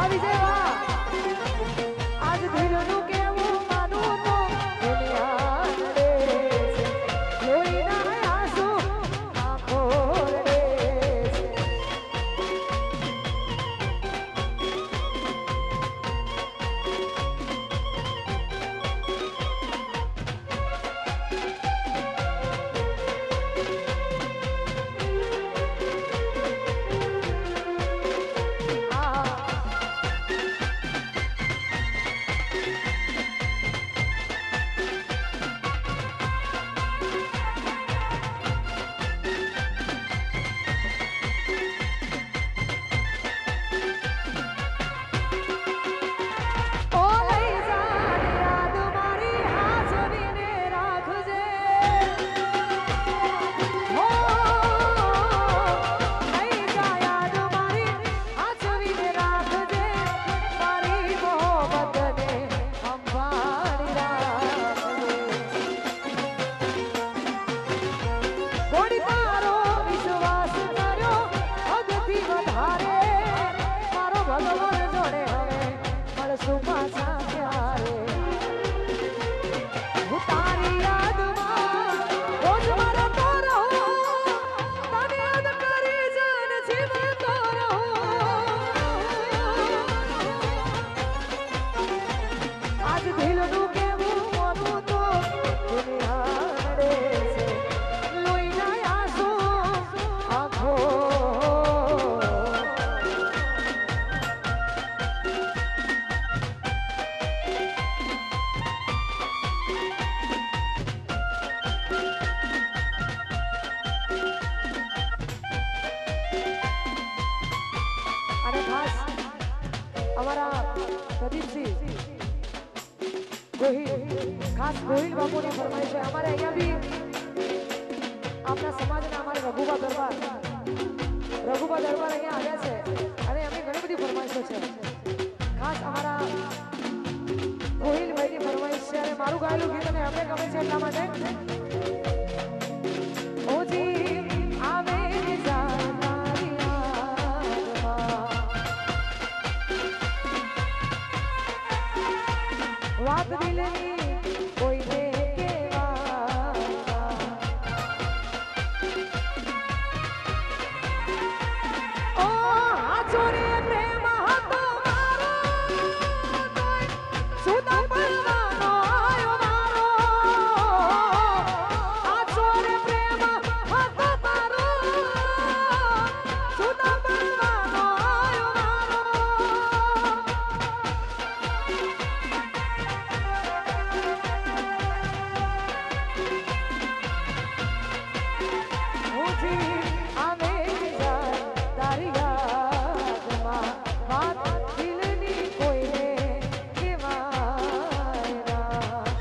아, 미세요. ખાસ અમારા પ્રદીપસિંહ ગોહિલ, ખાસ ગોહિલ બાપુની ફરમાઈ છે. અમારે અહીંયા બી આપણા સમાજના અમારે રઘુબા દરબાર રઘુબા દરબાર અહીંયા આવ્યા છે અને એમની ઘણી બધી ફરમાઈશો છે. ખાસ અમારા ગોહિલ ભાઈની ફરમાઈશ છે અને મારું ગાયેલું ગીત અને અમને ગમે છે એટલા માટે Dale, Dale.